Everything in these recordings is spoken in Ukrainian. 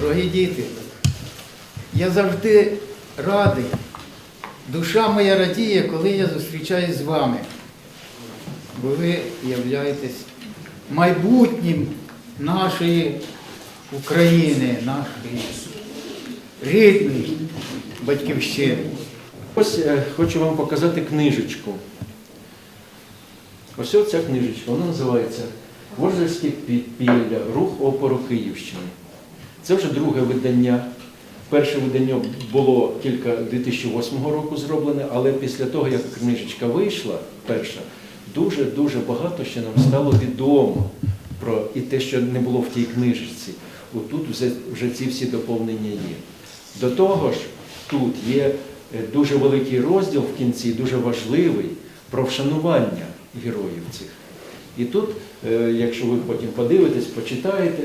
Дорогі діти, я завжди радий. Душа моя радіє, коли я зустрічаюсь з вами. Бо ви являєтесь майбутнім нашої України, нашої рідної батьківщини. Ось е, хочу вам показати книжечку. Ось ця книжечка, вона називається Ворзельське підпілля, рух опору Київщини. Це вже друге видання. Перше видання було тільки 2008 року зроблене, але після того, як книжечка вийшла, перша, дуже-дуже багато ще нам стало відомо про і те, що не було в тій книжечці. Отут вже, вже ці всі доповнення є. До того ж, тут є е, дуже великий розділ в кінці, дуже важливий про вшанування героїв цих. І тут, е, якщо ви потім подивитесь, почитаєте,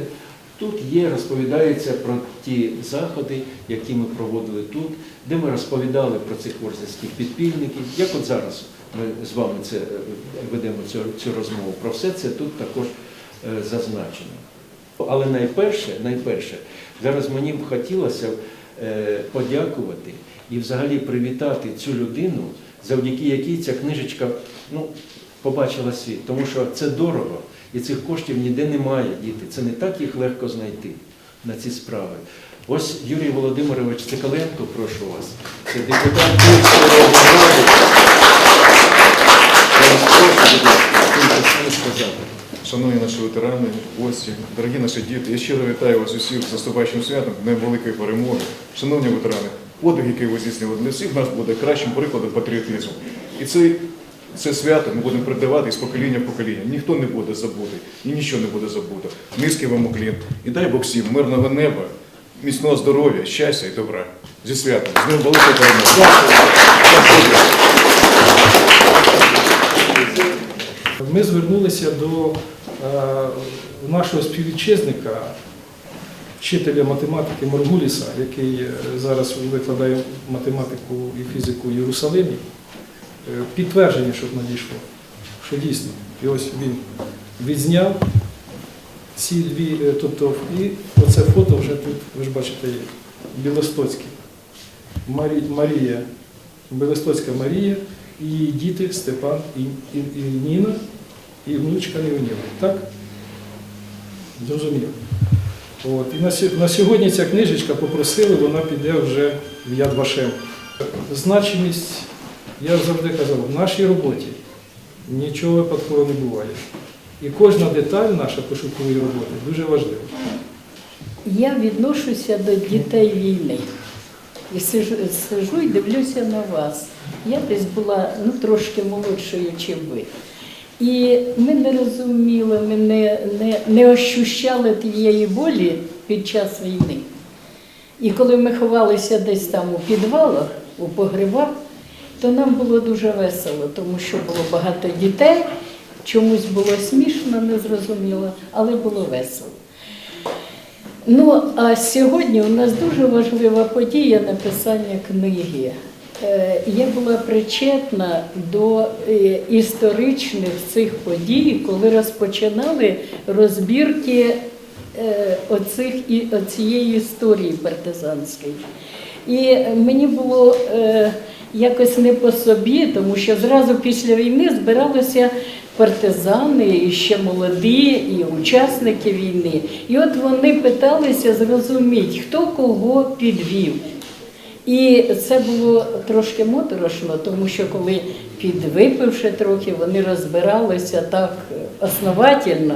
тут є, розповідається про ті заходи, які ми проводили тут, де ми розповідали про цих ворзельських підпільників. Як от зараз ми з вами це е, ведемо цю, цю розмову. Про все це тут також е, зазначено. Але найперше, найперше, зараз мені б хотілося е, подякувати і взагалі привітати цю людину, завдяки якій ця книжечка ну, побачила світ. Тому що це дорого, і цих коштів ніде немає, діти. Це не так їх легко знайти на ці справи. Ось Юрій Володимирович Цикаленко, прошу вас, це депутат сказати. Шановні наші ветерани, гості, дорогі наші діти, я щиро вітаю вас усіх з наступаючим святом, Днем перемоги. Шановні ветерани, подвиг, який ви здійснили для всіх нас буде кращим прикладом патріотизму. І це, це свято ми будемо передавати із покоління в покоління. Ніхто не буде забутий і нічого не буде забуто. Низький вам уклін. І дай Бог всім мирного неба, міцного здоров'я, щастя і добра. Зі святом, з Днем великої перемоги. Ми звернулися до е, нашого співвітчизника, вчителя математики Маргуліса, який е, зараз викладає математику і фізику в Єрусалимі, підтвердження, щоб надійшло, що дійсно. І ось він відзняв ці дві, е, тобто, і оце фото вже тут, ви ж бачите, є, Білостоцьке. Марі, Марія, Белостоцька Марія і її діти Степан і, і, і Ніна, і внучка Леоніла. Так? Зрозуміло. От. І на, на сьогодні ця книжечка попросили, вона піде вже в Яд Вашем. Значимість, я завжди казав, в нашій роботі нічого випадково не буває. І кожна деталь наша пошукової роботи дуже важлива. Я відношуся до дітей війни. І сижу, і дивлюся на вас. Я десь була ну, трошки молодшою, ніж ви. І ми не розуміли, ми не, не, не ощущали тієї болі під час війни. І коли ми ховалися десь там у підвалах, у погребах, то нам було дуже весело, тому що було багато дітей, чомусь було смішно, незрозуміло, але було весело. Ну, а сьогодні у нас дуже важлива подія написання книги. Е, Я була причетна до е, історичних цих подій, коли розпочинали розбірки е, оцих, оцієї історії партизанської. І мені було якось не по собі, тому що зразу після війни збиралися партизани, і ще молоді, і учасники війни. І от вони питалися зрозуміти, хто кого підвів. І це було трошки моторошно, тому що коли підвипивши трохи, вони розбиралися так основательно.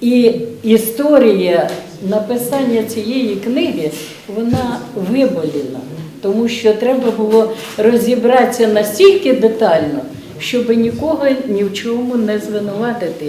І історія написання цієї книги вона виболіла, тому що треба було розібратися настільки детально, щоб нікого ні в чому не звинуватити.